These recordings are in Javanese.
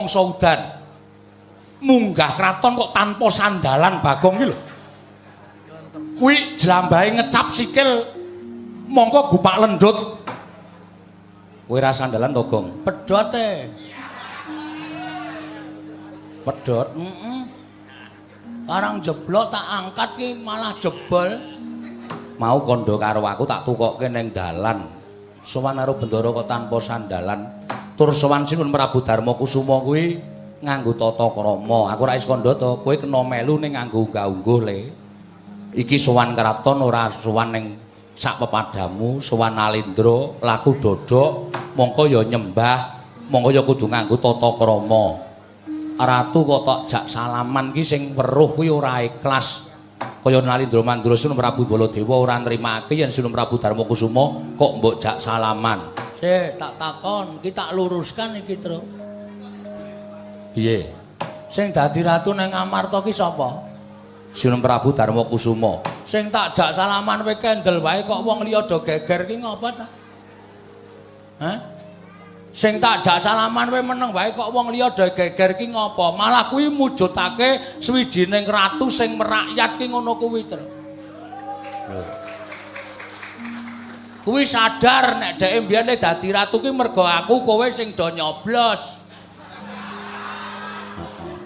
mangsa udan. Munggah kraton kok tanpa sandalan Bagong iki lho. Kuwi jlambahe ngecap sikil mongko gupak lendut. Kowe ra sandalan to, Gong? Pedote. Pedhot. Heeh. Karang jeblok tak angkat ki malah jebol. Mau kondo karo aku tak tukokke ning dalan. Sowan karo bendara kok tanpa sandalan. Tur sowan Sinun Prabu Darma Kusuma kuwi nganggo tata krama. Aku ra is kandha to, kowe kena melu ning nganggo unggah-ungguh le. Iki sowan kraton ora sowan ning sak pepadamu, sowan Alindra, laku dodok, mongko ya nyembah, mongko ya kudu nganggo tata krama. Ratu kok tok jak salaman ki sing weruh kuwi ora ikhlas. Kaya Nalindra Mandura Sinun Prabu Baladewa ora nrimake yen Sinun Prabu Darma Kusuma kok mbok jak salaman. Sik tak takon, ki tak luruskan iki, Tru. Piye? Sing dadi ratu ning Amarta ki sapa? Sinun Prabu Darma Kusuma. Sing tak jak salaman kowe kendel wae kok wong liya do geger ki ngapa ta? Hah? Sing tak jak salaman kowe meneng wae kok wong liya do geger ki ngapa? Malah kuwi mujudake swijining ratu sing merakyat ki ngono kuwi, Tru. Kuwi sadar nek dhek mbiyane dadi ratu ki mergo aku kowe sing do nyoblos.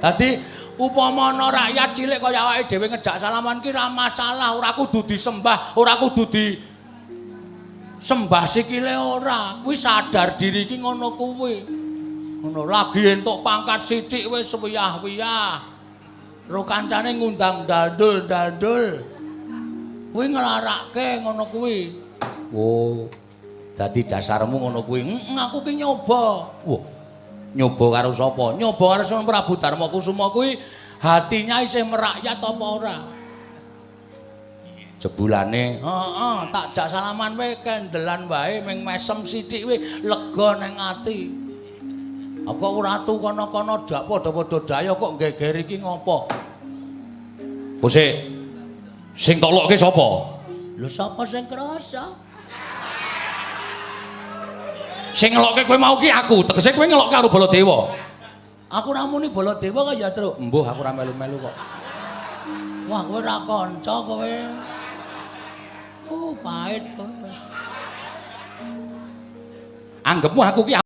Dadi upama ana rakyat cilik kaya awake dhewe ngejak salaman ki ra masalah, ora kudu disembah, ora kudu di sembah sikile ora. Kuwi sadar diri ki ngono kuwi. Ngono lagi entuk pangkat sithik wis wiyah-wiyah. Ro kancane ngundang dandul-dandul. Kuwi nglarake ngono kuwi. Oh. Dadi dasarmu ngono kuwi. Heeh, aku ki nyoba. Wah. Nyoba karo sapa? Nyoba karo Sunan Prabu Darma Kusuma kuwi hatinya isih merakyat apa ora? Jebulane Heeh, tak jak salaman wae kendelan wae ming mesem sithik wae lega ning ati. Apa ratu kono-kono dak padha-padha daya kok geger iki ngopo? Kose sing tok lokke sapa? Lho sapa sing krasa? Sing ngelokke kowe mau ki aku, tegese kowe ngelokke karo Baladewa. Aku ra muni Baladewa kaya Truk. Embuh aku ora melu-melu kok. Wah, kowe ra kanca kowe. Oh, pahit kowe. Anggepmu aku ki